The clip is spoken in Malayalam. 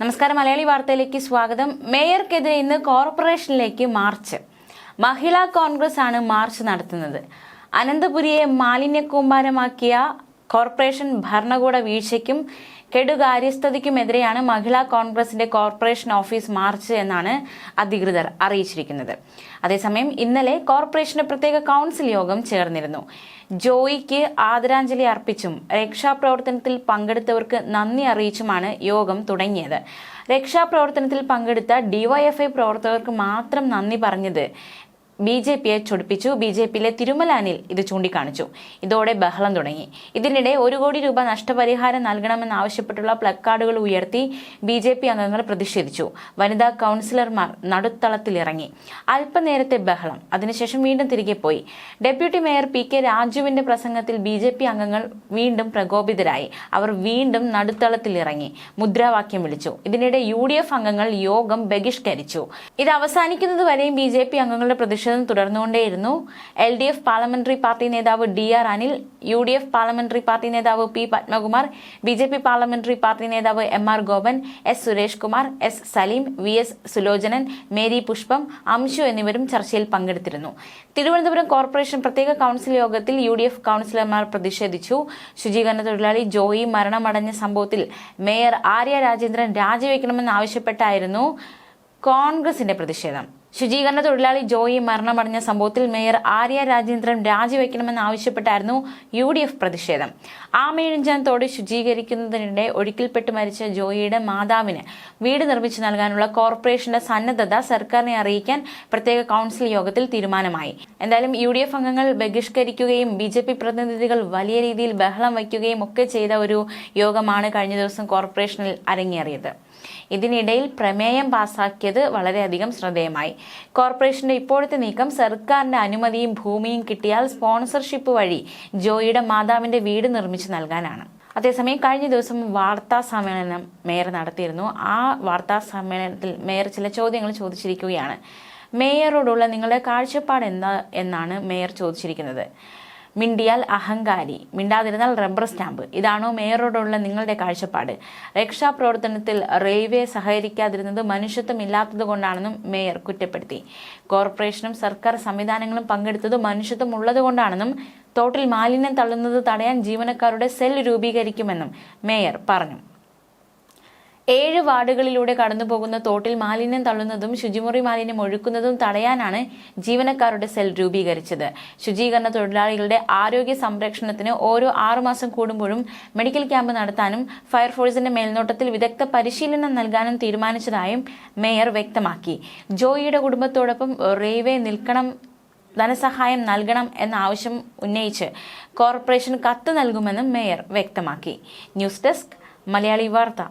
നമസ്കാരം. മലയാളി വാർത്തയിലേക്ക് സ്വാഗതം. മേയർക്കെതിരെ ഇന്ന് കോർപ്പറേഷനിലേക്ക് മാർച്ച്. മഹിളാ കോൺഗ്രസ് ആണ് മാർച്ച് നടത്തുന്നത്. അനന്തപുരിയെ മാലിന്യക്കൂമ്പാരമാക്കിയ കോർപ്പറേഷൻ ഭരണകൂട വീഴ്ചയ്ക്കും കെടുകാര്യസ്ഥതയ്ക്കുമെതിരെയാണ് മഹിളാ കോൺഗ്രസിന്റെ കോർപ്പറേഷൻ ഓഫീസ് മാർച്ച് എന്നാണ് അധികൃതർ അറിയിച്ചിരിക്കുന്നത്. അതേസമയം ഇന്നലെ കോർപ്പറേഷന്റെ പ്രത്യേക കൗൺസിൽ യോഗം ചേർന്നിരുന്നു. ജോയിക്ക് ആദരാഞ്ജലി അർപ്പിച്ചും രക്ഷാപ്രവർത്തനത്തിൽ പങ്കെടുത്തവർക്ക് നന്ദി അറിയിച്ചുമാണ് യോഗം തുടങ്ങിയത്. രക്ഷാപ്രവർത്തനത്തിൽ പങ്കെടുത്ത ഡിവൈഎഫ്ഐ പ്രവർത്തകർക്ക് മാത്രം നന്ദി പറഞ്ഞത് ബി ജെ പിയെ ചൊടിപ്പിച്ചു. ബി ജെ പിയിലെ തിരുമലാനിൽ ഇത് ചൂണ്ടിക്കാണിച്ചു. ഇതോടെ ബഹളം തുടങ്ങി. ഇതിനിടെ ഒരു കോടി രൂപ നഷ്ടപരിഹാരം നൽകണമെന്നാവശ്യപ്പെട്ടുള്ള പ്ലക്കാർഡുകൾ ഉയർത്തി ബി ജെ പി അംഗങ്ങൾ പ്രതിഷേധിച്ചു. വനിതാ കൗൺസിലർമാർ നടുത്തളത്തിലിറങ്ങി. അല്പനേരത്തെ ബഹളം. അതിനുശേഷം വീണ്ടും തിരികെ പോയി. ഡെപ്യൂട്ടി മേയർ പി കെ രാജുവിന്റെ പ്രസംഗത്തിൽ ബി ജെ പി അംഗങ്ങൾ വീണ്ടും പ്രകോപിതരായി. അവർ വീണ്ടും നടുത്തളത്തിലിറങ്ങി. മുദ്രാവാക്യം വിളിച്ചു. ഇതിനിടെ യു ഡി എഫ് അംഗങ്ങൾ യോഗം ബഹിഷ്കരിച്ചു. ഇത് അവസാനിക്കുന്നതുവരെയും ബി ജെ പി അംഗങ്ങളുടെ പ്രതിഷേധം തുടർന്നുകൊണ്ടേയിരുന്നു. L D F parliamentary party നേതാവ് D R Anil U D F parliamentary party നേതാവ് P Padmakumar B J P parliamentary party നേതാവ് M R Gopan S Suresh Kumar S Saleem V S Sulochanan Mary Pushpam Amshu എന്നിവരും ചർച്ചയിൽ പങ്കെടുത്തിരുന്നു. തിരുവനന്തപുരം കോർപ്പറേഷൻ പ്രത്യേക കൗൺസിൽ യോഗത്തിൽ യു ഡി എഫ് കൗൺസിലർമാർ പ്രതിഷേധിച്ചു. ശുചീകരണ തൊഴിലാളി ജോയി മരണമടഞ്ഞ സംഭവത്തിൽ മേയർ ആര്യ രാജേന്ദ്രൻ രാജിവെക്കണമെന്ന് ആവശ്യപ്പെട്ടായിരുന്നു കോൺഗ്രസിന്റെ പ്രതിഷേധം. ശുചീകരണ തൊഴിലാളി ജോയി മരണമടഞ്ഞ സംഭവത്തിൽ മേയർ ആര്യ രാജേന്ദ്രൻ രാജിവെക്കണമെന്ന് ആവശ്യപ്പെട്ടായിരുന്നു യു ഡി എഫ് പ്രതിഷേധം. ആമയിഴഞ്ചാൻ തോട് ശുചീകരിക്കുന്നതിനിടെ ഒഴുക്കിൽപ്പെട്ട് മരിച്ച ജോയിയുടെ മാതാവിന് വീട് നിർമ്മിച്ചു നൽകാനുള്ള കോർപ്പറേഷന്റെ സന്നദ്ധത സർക്കാരിനെ അറിയിക്കാൻ പ്രത്യേക കൗൺസിൽ യോഗത്തിൽ തീരുമാനമായി. എന്തായാലും യു ഡി എഫ് അംഗങ്ങൾ ബഹിഷ്കരിക്കുകയും ബി ജെ പി പ്രതിനിധികൾ വലിയ രീതിയിൽ ബഹളം വയ്ക്കുകയും ഒക്കെ ചെയ്ത ഒരു യോഗമാണ് കഴിഞ്ഞ ദിവസം കോർപ്പറേഷനിൽ അരങ്ങേറിയത്. ഇതിനിടയിൽ പ്രമേയം പാസാക്കിയത് വളരെയധികം ശ്രദ്ധേയമായി. കോർപ്പറേഷന്റെ ഇപ്പോഴത്തെ നീക്കം സർക്കാരിന്റെ അനുമതിയും ഭൂമിയും കിട്ടിയാൽ സ്പോൺസർഷിപ്പ് വഴി ജോയിയുടെ മാതാവിന്റെ വീട് നിർമ്മിച്ചു നൽകാനാണ്. അതേസമയം കഴിഞ്ഞ ദിവസം വാർത്താ സമ്മേളനം മേയർ നടത്തിയിരുന്നു. ആ വാർത്താ സമ്മേളനത്തിൽ മേയർ ചില ചോദ്യങ്ങൾ ചോദിച്ചിരിക്കുകയാണ്. മേയറോടുള്ള നിങ്ങളുടെ കാഴ്ചപ്പാട് എന്താ? എന്നാണ് മേയർ ചോദിച്ചിരിക്കുന്നത്. മിണ്ടിയാൽ അഹങ്കാരി മിണ്ടാതിരുന്നാൽ റബ്ബർ സ്റ്റാമ്പ്. ഇതാണോ മേയറോടുള്ള നിങ്ങളുടെ കാഴ്ചപ്പാട്? രക്ഷാപ്രവർത്തനത്തിൽ റെയിൽവേ സഹകരിക്കാതിരുന്നത് മനുഷ്യത്വം ഇല്ലാത്തത് കൊണ്ടാണെന്നും മേയർ കുറ്റപ്പെടുത്തി. കോർപ്പറേഷനും സർക്കാർ സംവിധാനങ്ങളും പങ്കെടുത്തത് മനുഷ്യത്വം ഉള്ളതുകൊണ്ടാണെന്നും തോട്ടിൽ മാലിന്യം തള്ളുന്നത് തടയാൻ ജീവനക്കാരുടെ സെൽ രൂപീകരിക്കുമെന്നും മേയർ പറഞ്ഞു. ഏഴ് വാർഡുകളിലൂടെ കടന്നുപോകുന്ന തോട്ടിൽ മാലിന്യം തള്ളുന്നതും ശുചിമുറി മാലിന്യം ഒഴുക്കുന്നതും തടയാനാണ് ജീവനക്കാരുടെ സെൽ രൂപീകരിച്ചത്. ശുചീകരണ തൊഴിലാളികളുടെ ആരോഗ്യ സംരക്ഷണത്തിന് ഓരോ ആറുമാസം കൂടുമ്പോഴും മെഡിക്കൽ ക്യാമ്പ് നടത്താനും ഫയർഫോഴ്സിന്റെ മേൽനോട്ടത്തിൽ വിദഗ്ധ പരിശീലനം നൽകാനും തീരുമാനിച്ചതായും മേയർ വ്യക്തമാക്കി. ജോയിയുടെ കുടുംബത്തോടൊപ്പം റെയിൽവേ നിൽക്കണം ധനസഹായം നൽകണം എന്ന ആവശ്യം ഉന്നയിച്ച് കോർപ്പറേഷൻ കത്ത് നൽകുമെന്നും മേയർ വ്യക്തമാക്കി. ന്യൂസ് ഡെസ്ക് മലയാളി വാർത്ത.